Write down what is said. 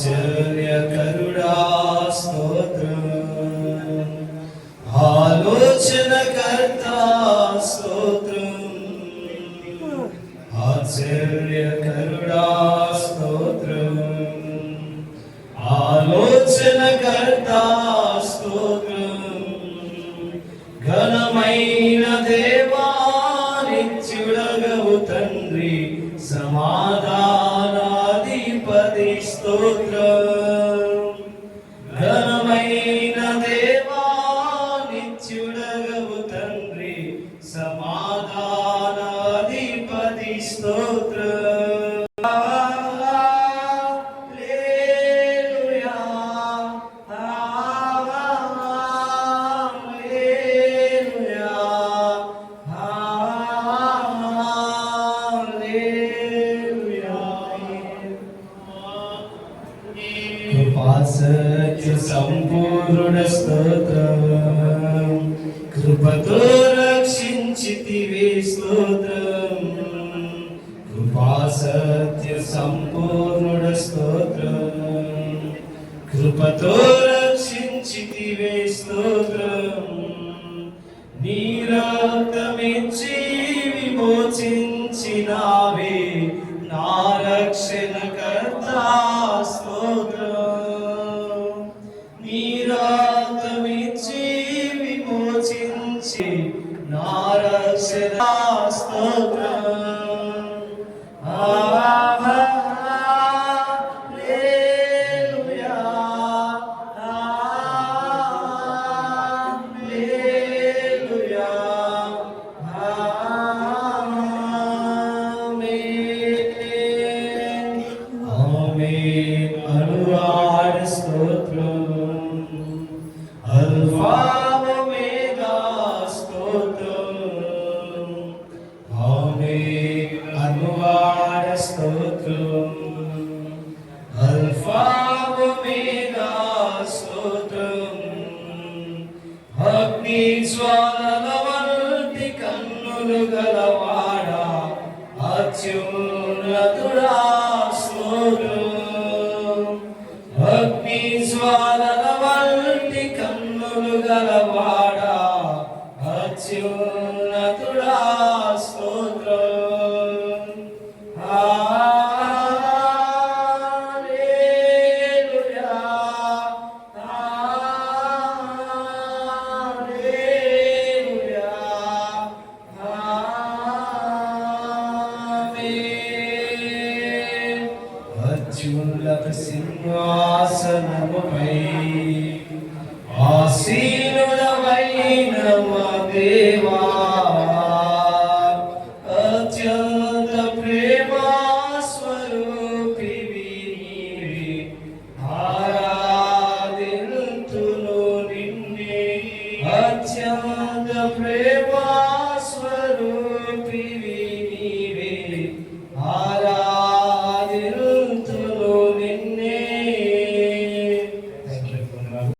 ఆశ్చర్యకరుడా స్తోత్రం. ఆలోచనకర్త స్తోత్రం. ఆశ్చర్యకరుడా స్తోత్రం. ఆలోచనకర్త స్తోత్రం హల్లెలూయా, సంపూర్ణ కృపతో రక్షించితివే స్తోత్ర. సత్య సంపూర్ణ స్తోత్రం. కృపతో రక్షించితివే స్తోత్రం. నీ రక్తమిచ్చి విమోచించినావే నా రక్షణ కర్త స్తోత్రం. నీ రక్తమిచ్చి విమోచించి నా రక్షణ స్తోత్రం. వంటి కన్నులు గలవాడా? అత్యున్నతుడా അച്യുല്ലത സിംഹാസനമൈ